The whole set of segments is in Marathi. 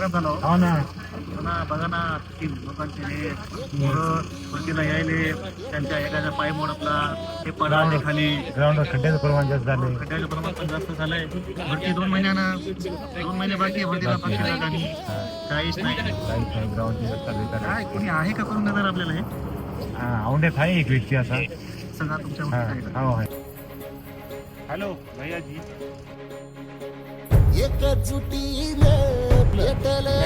खराब झाला हो. हो ना. पुन्हा बघा ना किती लोकांचे हे वरतीला यायले त्यांच्या एखादा पाय मोडपला ते पडाले खाली ग्राउंडवर खड्ड्याचं प्रमाण जास्त झाले खड्ड्याचं प्रमाण पण जास्त झालंय. वरती दोन महिन्यानं दोन महिने बाकी आहे वरतीला पक्षाला आणि काहीच नाही. काहीच नाही. काय कोणी आहे का करून देणार आपल्याला हे? हा, औंढ्यात आहे एक व्यक्ती असा. सांगा तुमच्या हा, आहे? हो आहे हॅलो भैयाजी. एकजुटीने पेटले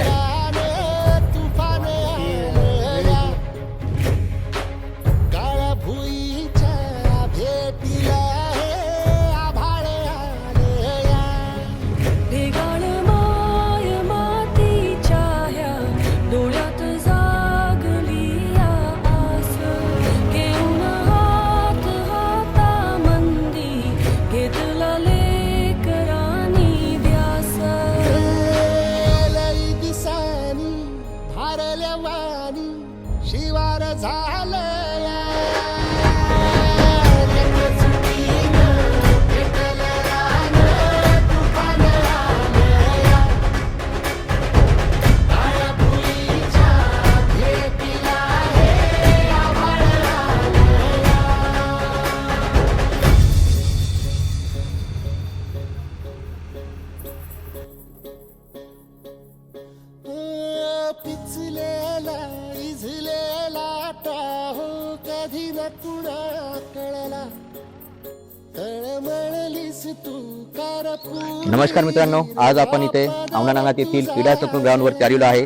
वाणी शिवार झालं. पिचलेला इझलेला टाहो कधी न कुणा कळला. नमस्कार मित्रांनो आज आपण इथे औंढा येथील क्रीडा सत्र ग्राउंडवरती आलेलो आहे.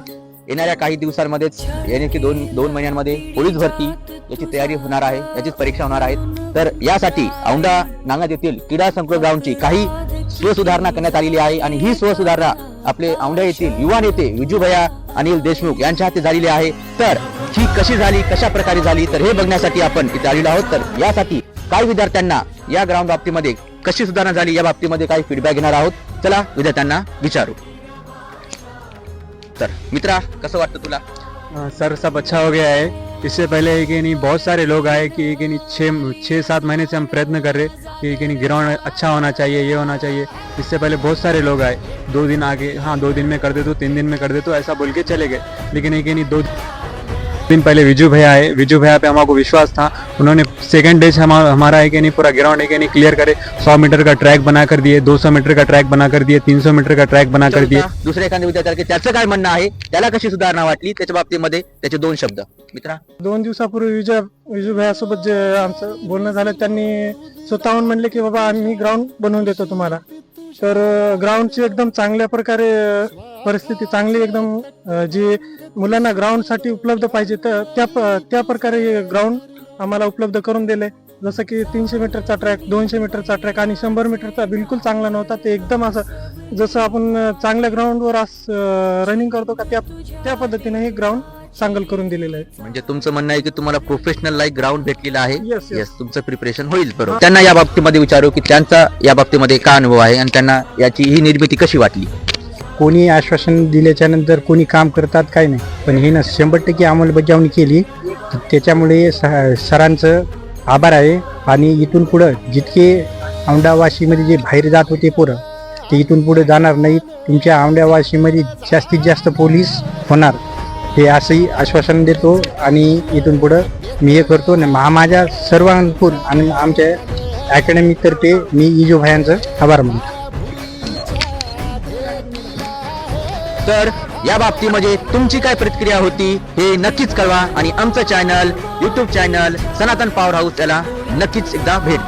येणाऱ्या काही दिवसांमध्येच येण्याची दोन दोन महिन्यांमध्ये पोलीस भरती याची तयारी होणार आहे याचीच परीक्षा होणार आहेत तर यासाठी औंढा नांगात येथील क्रीडा संकुल ग्राउंडची काही स्वसुधारणा करण्यात आलेली आहे आणि ही स्वसुधारणा आपले औंढा येथील युवा नेते विजूभया अनिल देशमुख यांच्या हाती झालेली आहे. तर ही कशी झाली कशा प्रकारे झाली तर हे बघण्यासाठी आपण इथे आलेलो आहोत. तर यासाठी काही विद्यार्थ्यांना या ग्राउंड बाबतीमध्ये कशी सुधारणा झाली या बाबतीमध्ये काही फीडबॅक घेणार आहोत. चला विद्यार्थ्यांना विचारू. तर मित्रा कसं वाटतं तुला? सर सब अच्छा हो गया है. इससे पहले कि नहीं, बहुत सारे लोग आए कि कि नहीं छः छः सात महीने से हम प्रयत्न कर रहे कि कि नहीं, ग्राउंड अच्छा होना चाहिए, ये होना चाहिए। इससे पहले बहुत सारे लोग आए। दो दिन आगे हाँ दो दिन में कर दे तो तीन दिन में कर दे तो ऐसा बोल के चले गए। लेकिन एक कि नहीं, दो दिन पहले विजू भैया आए। विजू भैया पे हमारे विश्वास था। उन्होंने सेकंड डे से हमारा हमारा है कि नहीं पूरा ग्राउंड है कि नहीं क्लियर करे। सौ मीटर का ट्रैक बना कर दिए दो सौ मीटर का ट्रैक बना कर दिए तीन सौ मीटर का ट्रैक बना कर दिए। दुसऱ्या एखाद्या विद्यार्थ्याला की त्याचं काय म्हणणं आहे? त्याला कशी सुधारणा वाटली? त्याच्या बाबतीमध्ये त्याचे दोन शब्द. मित्रा? दोन दिवसापूर्वी विजय विजूभाईसोबत जे आमचं बोलणं झालं त्यांनी स्वतःहून म्हणले की बाबा आम्ही ग्राउंड बनवून देतो तुम्हाला. तर ग्राउंडची एकदम चांगल्या प्रकारे परिस्थिती चांगली एकदम जी मुलांना ग्राउंडसाठी उपलब्ध पाहिजे तर त्या प- त्या प्रकारे ग्राउंड आम्हाला उपलब्ध करून दिले. जसं की तीनशे मीटरचा ट्रॅक दोनशे मीटरचा ट्रॅक आणि शंभर मीटरचा बिलकुल चांगला नव्हता. ते एकदम असं जसं आपण चांगल्या ग्राउंडवर असं रनिंग करतो का त्या त्या पद्धतीने हे ग्राउंड चांगल करून दिलेलं आहे. म्हणजे तुमचं म्हणणं आहे की तुम्हाला प्रोफेशनल लाईक ग्राउंड भेटलेला आहे? Yes, तुमचं प्रिपरेशन होईल बरोबर. त्यांना या बाबतीमध्ये विचारू की त्यांचा या बाबतीमध्ये काय अनुभव आहे आणि त्यांना याची ही निर्मिती कशी वाटली? कोणी आश्वासन दिल्याच्या नंतर कोणी काम करतात काय नाही. पण हे ना शंभर टक्के अंमलबजावणी केली त्याच्यामुळे स- सरांचं आभार आहे. आणि इथून पुढं जितके औंढावाशीमध्ये जे बाहेर जात होते पोरं ते इथून पुढे जाणार नाहीत. तुमच्या औंढावाशीमध्ये जास्तीत जास्त पोलीस होणार. हे असंही आश्वासन देतो आणि इथून पुढं मी हे करतो. आणि माझ्या सर्वांकडून आणि आमच्या अकॅडमीतर्फे मी इजू भायांचं आभार मानतो. तर या बाबतीमध्ये तुमची काय प्रतिक्रिया होती हे नक्कीच कळवा आणि आमचं channel YouTube channel Sanatan power house याला नक्कीच एकदा भेट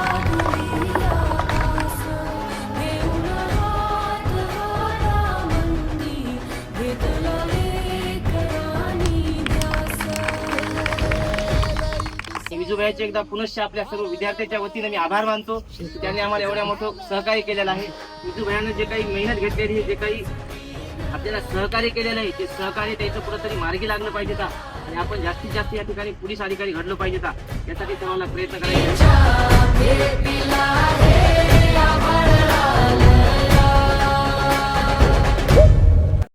विजूभाईचे एकदा पुनश्च आपल्या सर्व विद्यार्थ्यांच्या वतीने मी आभार मानतो. त्यांनी आम्हाला एवढ्या मोठं सहकार्य केलेलं आहे. विजूभाईनं जे काही मेहनत घेतलेली जे काही आपल्याला सहकार्य केलेलं आहे ते सहकार्य त्याचं कुठंतरी मार्गी लागलं पाहिजे का? आणि आपण जास्तीत जास्त या ठिकाणी पोलीस अधिकारी घडलो पाहिजे का? यासाठी सर्वांना प्रयत्न करायचा